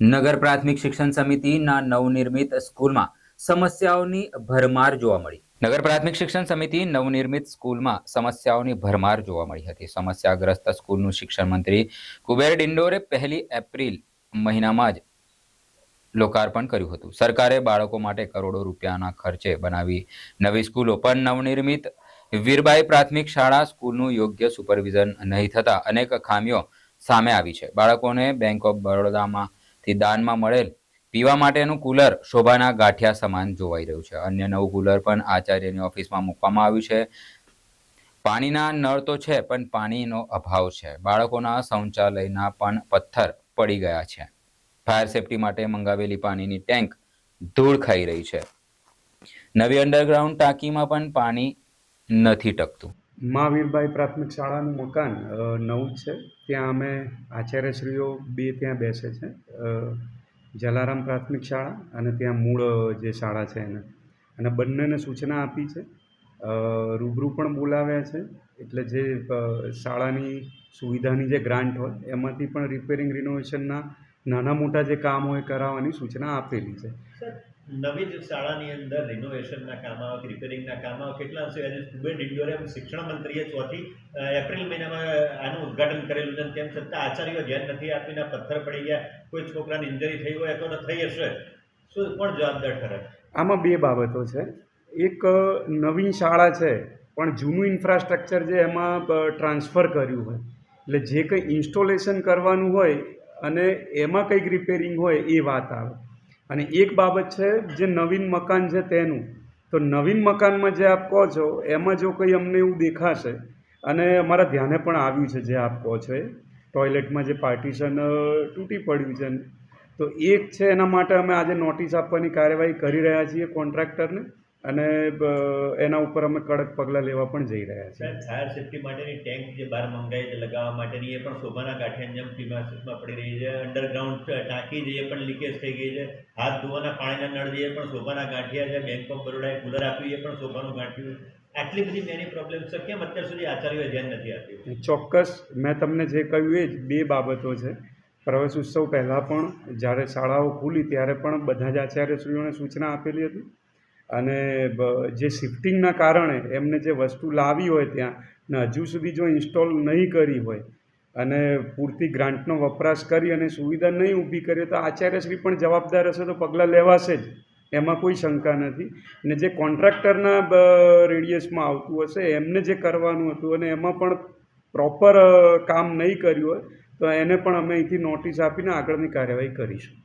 નગર પ્રાથમિક શિક્ષણ સમિતિના નવનિર્મિત સ્કૂલમાં સમસ્યાઓની ભરમાર જોવા મળી. નગર પ્રાથમિક શિક્ષણ સમિતિ નવનિર્મિત સ્કૂલમાં સમસ્યાઓની ભરમાર જોવા મળી હતી. સમસ્યાગ્રસ્ત સ્કૂલનું શિક્ષણ મંત્રી કુબેર ડિંડોરે પહેલી એપ્રિલ મહિનામાં જ લોકાર્પણ કર્યું હતું. સરકારે બાળકો માટે કરોડો રૂપિયાના ખર્ચે બનાવી નવી સ્કૂલો, પણ નવનિર્મિત વીરબાઈ પ્રાથમિક શાળા સ્કૂલનું યોગ્ય સુપરવિઝન નહીં થતા અનેક ખામીઓ સામે આવી છે. બાળકોને બેંક ઓફ બરોડામાંથી દાનમાં મળેલ પીવા માટેનું કુલર શોભાના ગાંઠિયા સમાન જોવાઈ રહ્યું છે. અન્ય નવું કુલર પણ આચાર્યની ઓફિસમાં મૂકવામાં આવ્યું છે. પાણીના નળ તો છે, પણ પાણીનો અભાવ છે. બાળકોના શૌચાલયના પણ પથ્થર પડી ગયા છે. ફાયર સેફટી માટે મંગાવેલી પાણીની ટેન્ક ધૂળ ખાઈ રહી છે. નવી અંડરગ્રાઉન્ડ ટાંકીમાં પણ પાણી નથી ટકતું. મહાવીરભાઈ પ્રાથમિક શાળાનું મકાન નવું છે. ત્યાં અમે આચાર્યશ્રીઓ બે ત્યાં બેસે છે. જલારામ પ્રાથમિક શાળા અને ત્યાં મૂળ જે શાળા છે એને. અને બંનેને સૂચના આપી છે. રૂબરૂ પણ બોલાવ્યા છે. એટલે જે શાળાની સુવિધાની જે ગ્રાન્ટ હોય, એમાંથી પણ રિપેરિંગ રિનોવેશનના નાના મોટા જે કામ હોય કરાવવાની સૂચના આપેલી છે. નવી જ શાળાની અંદર રિનોવેશનના કામ આવે, કે રિપેરિંગના કામ આવે, કેટલા અંશે આજે કુબેર ડિંડોરે શિક્ષણ મંત્રીએ ચોથી એપ્રિલ મહિનામાં આનું ઉદ્ઘાટન કરેલું છે તેમ છતાં આચાર્યો ધ્યાન નથી આપીને પથ્થર પડી ગયા. કોઈ છોકરાને ઇન્જરી થઈ હોય તો થઈ હશે. શું કોણ જવાબદાર ઠરે? આમાં બે બાબતો છે. એક નવી શાળા છે, પણ જૂનું ઇન્ફ્રાસ્ટ્રક્ચર જે એમાં ટ્રાન્સફર કર્યું હોય. એટલે જે કંઈ ઇન્સ્ટોલેશન કરવાનું હોય અને એમાં કંઈક રિપેરિંગ હોય એ વાત આવે. અને એક બાબત છે, જે નવીન મકાન છે તેનું. તો નવીન મકાનમાં જે આપ કહો છો, એમાં જો કંઈ અમને એવું દેખાશે, અને અમારા ધ્યાને પણ આવ્યું છે જે આપ કહો છો એ, ટોયલેટમાં જે પાર્ટીશન તૂટી પડ્યું છે. તો એક છે એના માટે અમે આજે નોટિસ આપવાની કાર્યવાહી કરી રહ્યા છીએ કોન્ટ્રાક્ટરને. અને એના ઉપર અમે કડક પગલાં લેવા પણ જઈ રહ્યા છીએ. ફાયર સેફટી માટેની ટેન્ક જે બહાર મંગાઈ છે લગાવવા માટેની એ પણ શોભાના કાંઠે જેમ પ્રિમાઇસીસમાં પડી રહી છે. અંડરગ્રાઉન્ડ ટાંકી જે એ પણ લીકેજ થઈ ગઈ છે. હાથ ધોવાના પાણીના નળ જે પણ શોભાના ગાંઠિયા છે. બેંક ઓફ બરોડાએ કુલર આપ્યું એ પણ શોભાનું ગાંઠિયું આટલી બધી મેની પ્રોબ્લેમ છે. કેમ અત્યાર સુધી આચાર્યોએ ધ્યાન નથી આપ્યું? ચોક્કસ મેં તમને જે કહ્યું એ જ બે બાબતો છે. પ્રવેશ ઉત્સવ પહેલાં પણ જ્યારે શાળાઓ ખુલી ત્યારે પણ બધા જ આચાર્યશ્રીઓને સૂચના આપેલી હતી. અને જે શિફ્ટિંગના કારણે એમને જે વસ્તુ લાવી હોય ત્યાં, ને હજુ સુધી જો ઇન્સ્ટોલ નહીં કરી હોય, અને પૂરતી ગ્રાન્ટનો વપરાશ કરી અને સુવિધા નહીં ઊભી કરી તો આચાર્યશ્રી પણ જવાબદાર હશે તો પગલાં લેવાશે જ. એમાં કોઈ શંકા નથી. ને જે કોન્ટ્રાક્ટરના રેડિયસમાં આવતું હશે, એમને જે કરવાનું હતું અને એમાં પણ પ્રોપર કામ નહીં કર્યું હોય, તો એને પણ અમે અહીંથી નોટિસ આપીને આગળની કાર્યવાહી કરીશું.